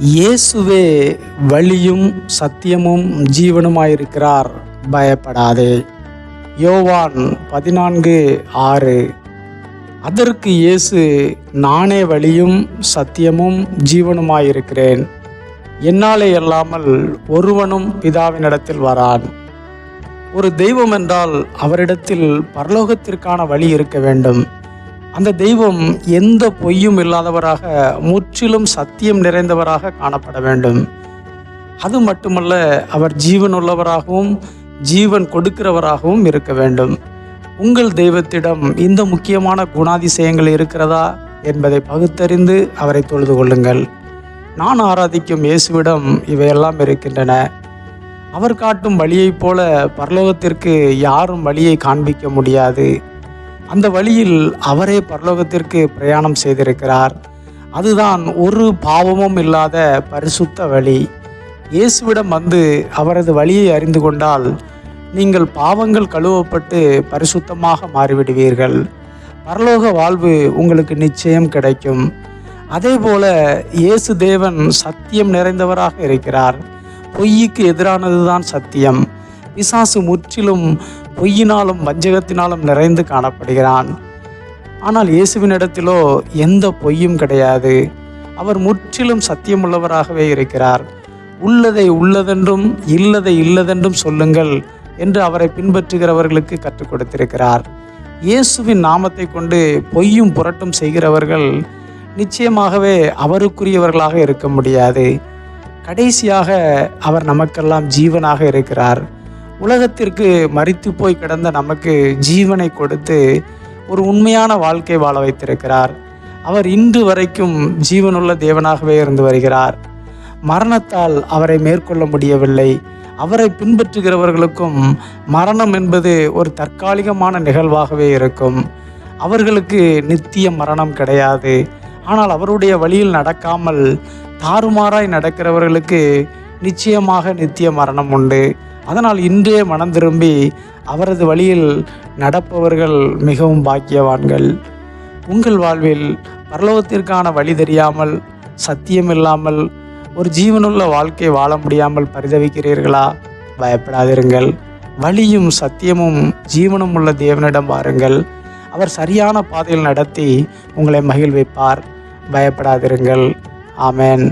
இயேசுவே வழியும் சத்தியமும் ஜீவனுமாயிருக்கிறார். பயப்படாதே. யோவான் பதினான்கு ஆறு. அதற்கு இயேசு நானே வழியும் சத்தியமும் ஜீவனுமாயிருக்கிறேன். என்னாலே அல்லாமல் ஒருவனும் பிதாவினிடத்தில் வரான். ஒரு தெய்வம் என்றால் அவரிடத்தில் பரலோகத்திற்கான வழி இருக்க வேண்டும். அந்த தெய்வம் எந்த பொய்யும் இல்லாதவராக முற்றிலும் சத்தியம் நிறைந்தவராக காணப்பட வேண்டும். அது மட்டுமல்ல அவர் ஜீவன் உள்ளவராகவும் ஜீவன் கொடுக்கிறவராகவும் இருக்க வேண்டும். உங்கள் தெய்வத்திடம் இந்த முக்கியமான குணாதிசயங்கள் இருக்கிறதா என்பதை பகுத்தறிந்து அவரை தொழுது கொள்ளுங்கள். நான் ஆராதிக்கும் இயேசுவிடம் இவையெல்லாம் இருக்கின்றன. அவர் காட்டும் வழியைப் போல பரலோகத்திற்கு யாரும் வழியை காண்பிக்க முடியாது. அந்த வழியில் அவரே பரலோகத்திற்கு பிரயாணம் செய்திருக்கிறார். அதுதான் ஒரு பாவமும் இல்லாத பரிசுத்த வழி. இயேசுவிடம் வந்து அவரது வழியை அறிந்து கொண்டால் நீங்கள் பாவங்கள் கழுவப்பட்டு பரிசுத்தமாக மாறிவிடுவீர்கள். பரலோக வாழ்வு உங்களுக்கு நிச்சயம் கிடைக்கும். அதே போல இயேசு தேவன் சத்தியம் நிறைந்தவராக இருக்கிறார். பொய்யுக்கு எதிரானதுதான் சத்தியம். பிசாசு முற்றிலும் பொய்யினாலும் வஞ்சகத்தினாலும் நிறைந்து காணப்படுகிறான். ஆனால் இயேசுவினிடத்திலோ எந்த பொய்யும் கிடையாது. அவர் முற்றிலும் சத்தியமுள்ளவராகவே இருக்கிறார். உள்ளதை உள்ளதென்றும் இல்லதை இல்லதென்றும் சொல்லுங்கள் என்று அவரை பின்பற்றுகிறவர்களுக்கு கற்றுக் கொடுத்திருக்கிறார். இயேசுவின் நாமத்தை கொண்டு பொய்யும் புரட்டும் செய்கிறவர்கள் நிச்சயமாகவே அவருக்குரியவர்களாக இருக்க முடியாது. கடைசியாக அவர் நமக்கெல்லாம் ஜீவனாக இருக்கிறார். உலகத்திற்கு மறித்து போய் கிடந்த நமக்கு ஜீவனை கொடுத்து ஒரு உண்மையான வாழ்க்கை வாழ வைத்திருக்கிறார். அவர் இன்று வரைக்கும் ஜீவனுள்ள தேவனாகவே இருந்து வருகிறார். மரணத்தால் அவரை மேற்கொள்ள முடியவில்லை. அவரை பின்பற்றுகிறவர்களுக்கும் மரணம் என்பது ஒரு தற்காலிகமான நிகழ்வாகவே இருக்கும். அவர்களுக்கு நித்திய மரணம் கிடையாது. ஆனால் அவருடைய வழியில் நடக்காமல் தாறுமாறாய் நடக்கிறவர்களுக்கு நிச்சயமாக நித்திய மரணம் உண்டு. அதனால் இன்றே மனம் திரும்பி அவரது வழியில் நடப்பவர்கள் மிகவும் பாக்கியவான்கள். உங்கள் வாழ்வில் பரலோகத்திற்கான வழி தெரியாமல் சத்தியம் இல்லாமல் ஒரு ஜீவனுள்ள வாழ்க்கை வாழ முடியாமல் பரிதவிக்கிறீர்களா? பயப்படாதிருங்கள். வழியும் சத்தியமும் ஜீவனும் உள்ள தேவனிடம் வாருங்கள். அவர் சரியான பாதையில் நடத்தி உங்களை மகிழ்விப்பார். பயப்படாதிருங்கள். ஆமேன்.